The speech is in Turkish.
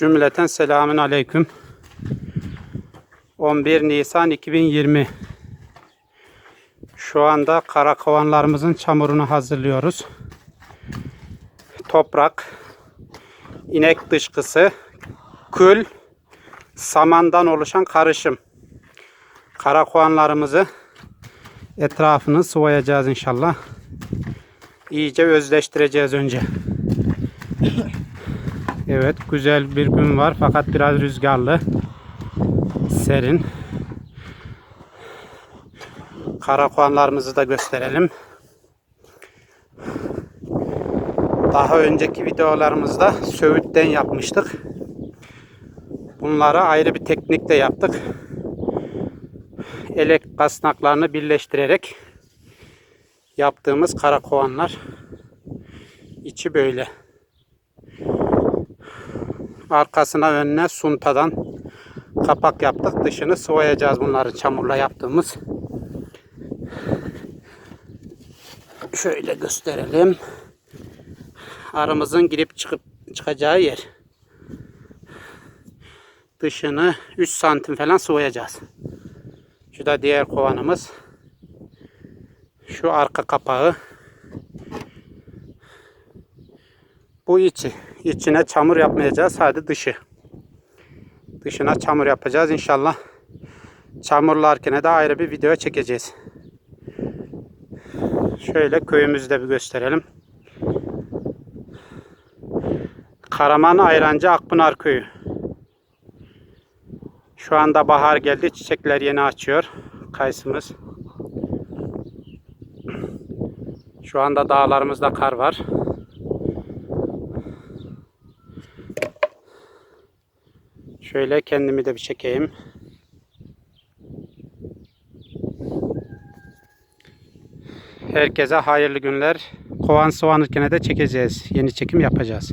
Cümleten selamün aleyküm. 11 Nisan 2020. Şu anda karakovanlarımızın çamurunu hazırlıyoruz. Toprak, inek dışkısı, kül, samandan oluşan karışım. Karakovanlarımızı etrafını sıvayacağız inşallah. İyice özleştireceğiz önce. Evet güzel bir gün var fakat biraz rüzgarlı. Serin. Karakuanlarımızı da gösterelim. Daha önceki videolarımızda söğütten yapmıştık. Bunları ayrı bir teknikle yaptık. Elek kasnaklarını birleştirerek yaptığımız karakovanlar. İçi böyle. Arkasına önüne suntadan kapak yaptık. Dışını sıvayacağız bunları çamurla yaptığımız. Şöyle gösterelim. Arımızın girip çıkıp çıkacağı yer. Dışını 3 santim falan sıvayacağız. Şu da diğer kovanımız. Şu arka kapağı. Bu içi. İçine çamur yapmayacağız. Sadece dışı. Dışına çamur yapacağız inşallah. Çamurlarken de ayrı bir video çekeceğiz. Şöyle köyümüzü de bir gösterelim. Karaman Ayrancı Akpınar Köyü. Şu anda bahar geldi. Çiçekler yeni açıyor. Kayısımız. Şu anda dağlarımızda kar var. Şöyle kendimi de bir çekeyim. Herkese hayırlı günler. Kovan soğanırken de çekeceğiz. Yeni çekim yapacağız.